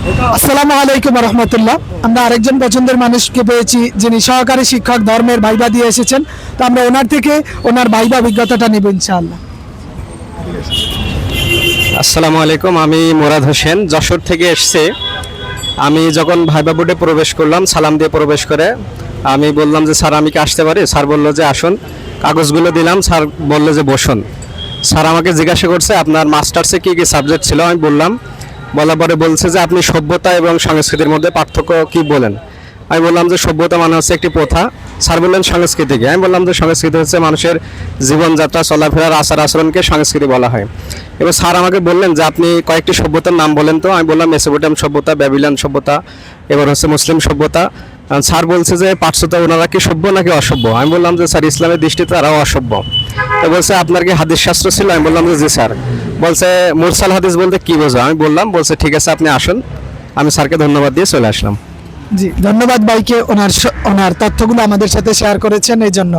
আসসালামু আলাইকুম রহমতুল্লাহ আমরা আরেকজন পছন্দের মানুষকে পেয়েছি যিনি সহকারী শিক্ষক ধর্মের ভাইবা দিয়ে এসেছেন। তো আমরা ওনার থেকে ওনার ভাইবা অভিজ্ঞতাটা নেব ইনশাআল্লাহ। আসসালামু আলাইকুম, আমি মোরাদ হোসেন, যশোর থেকে এসছে। আমি যখন ভাইবা বোর্ডে প্রবেশ করলাম, সালাম দিয়ে প্রবেশ করে, আমি বললাম যে, স্যার, আমি কি আসতে পারি? স্যার বলল যে, আসুন। কাগজগুলো দিলাম, স্যার বলল যে, বসুন। স্যার আমাকে জিজ্ঞাসা করছে, আপনার মাস্টার্সে কী কী সাবজেক্ট ছিল? আমি বললাম বলার পরে বলছে যে আপনি সভ্যতা এবং সংস্কৃতির মধ্যে পার্থক্য কি বলেন? আমি বললাম যে সভ্যতা মানে হচ্ছে একটি প্রথা স্যার বললেন সংস্কৃতিকে। আমি বললাম যে সংস্কৃতি হচ্ছে মানুষের জীবনযাত্রা, চলাফেরার আচার আচরণকে সংস্কৃতি বলা হয়। এবার স্যার আমাকে বললেন যে আপনি কয়েকটি সভ্যতার নাম বলেন তো। আমি বললাম মেসোপোটাম সভ্যতা, ব্যাবিলন সভ্যতা, এবার হচ্ছে মুসলিম সভ্যতা। স্যার বলছে যে পার্শ্বতা ওনারা কি সভ্য নাকি অসভ্য? আমি বললাম যে স্যার, ইসলামের দৃষ্টিতে তারাও অসভ্য। তো বলছে, আপনার কি হাদিস শাস্ত্র ছিল? আমি বললাম যে জি, স্যার। বলছে, মুরসাল হাদিস বলতে কি বোঝো? আমি বললাম, বলছে, ঠিক আছে, আপনি আসুন। আমি স্যারকে ধন্যবাদ দিয়ে চলে আসলাম। জি, ধন্যবাদ ভাইকে, ওনার ওনার তথ্যগুলো আমাদের সাথে শেয়ার করেছেন, এই জন্য।